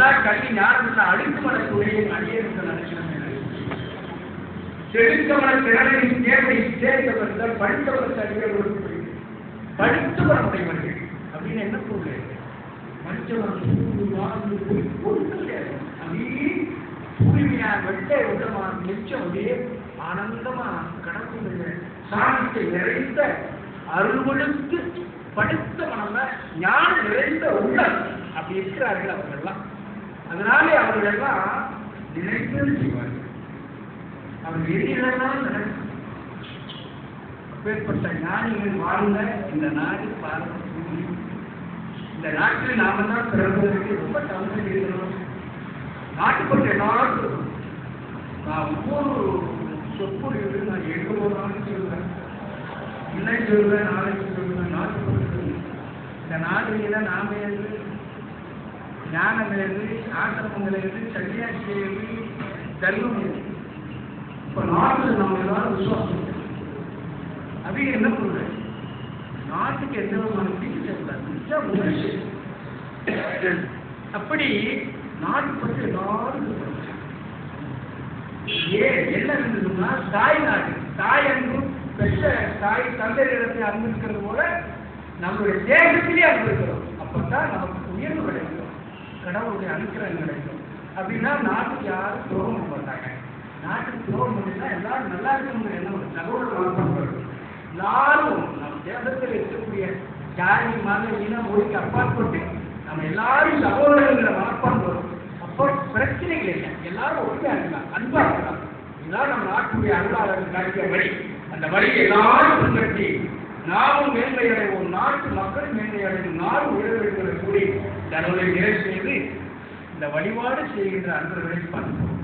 நல்லா கல்வி ஞானத்தில் அடுத்து வரக்கூடிய அடியேற்ற நினைக்கிறேன் செழுக்கமல திறனின் தேவை சேர்ந்தவர்கள் படித்தவர்கள் அறிவர்கள் படித்தவர்களுடையவர்கள் அப்படின்னு என்ன பொருள் படித்தவர்கள் சூடு, வாழ்ந்து, போய் ஒன்றும் அப்படியே தூய்மையா வெட்ட விதமா மிச்சம் அப்படியே ஆனந்தமா கடவுளுடைய சாணத்தை நிறைந்த அருள்களுக்கு படித்த மனம்ல ஞானம் நிறைந்த உள்ளம். அப்படி இருக்கிறார்கள் அவர்கள்லாம். அதனாலே அவர்களெல்லாம் நினைத்து செய்வார்கள். அவர் எதிரெல்லாம் நடக்கும் அப்பேற்பட்ட ஞானிகள் வாழ்ந்த இந்த நாடு பாரத இந்த நாட்டில் நாம தான் பிறந்ததற்கு ரொம்ப தவறு இருக்கிறோம். நாட்டுப்பட்ட எல்லாருக்கும் நான் ஒவ்வொரு சொற்பொழிவு நான் எழுபது நாள் சொல்லுவேன் இன்னைக்கு சொல்லுவேன் நாளைக்கு சொல்லுவேன் நாட்டுப்பட்டு இந்த நாடுகளில் நாமே ஏது ஞானம் ஏது ஆசிரமங்கள் ஏது சன்னியாசி ஏது தர்மம் ஏது இப்ப நாட்டுல நம்ம எல்லாரும் விசுவாசம் அது என்ன பொருள் நாட்டுக்கு எந்த விதமான தீங்கு செய்யக்கூடாது அப்படி நாட்டு பற்றி எல்லாரும் இருக்கணும். ஏன்? என்ன இருந்ததுன்னா தாய் நாடு. தாய் அன்பும் பெற்ற தாய் தந்தையிடத்தை அன்பிருக்கிறது போல நம்மளுடைய தேசத்திலே அன்பிருக்கிறோம் அப்பதான் நமக்கு உயர்வு கிடைக்கும். கடவுளுடைய அனுக்கிரகம் கிடைக்கும் அப்படின்னா நாட்டுக்கு யாரும் துரோகம் பண்ணாங்க நாட்டுக்கு துரோகம் பண்ணினா எல்லாரும் நல்லா இருக்கணும் என்ன ஒரு தகவல் வளர்ப்பாங்க எல்லாரும் நம்ம தேசத்தில் இருக்கக்கூடிய ஜாதி மத இன மொழிக்கு அப்பாற்பட்டு நம்ம எல்லாரும் சகோதரங்கிற மனப்பான் வரும். அப்போ பிரச்சனைகள் இல்லை. எல்லாரும் ஒழுங்கா இருக்கலாம். அன்பா இருக்கலாம். இதுதான் நம்ம நாட்டுடைய அருளாளர்கள் காட்டிய வழி. அந்த வழியை எல்லாரும் பின்பற்றி நாமும் மேன்மை அடைவோம் நாட்டு மக்கள் மேன்மை அடையும் நாடு உயர்வுகளை தன்னுடைய நிறைவு செய்து இந்த வழிபாடு செய்கின்ற அன்பர்களை பார்ப்போம்.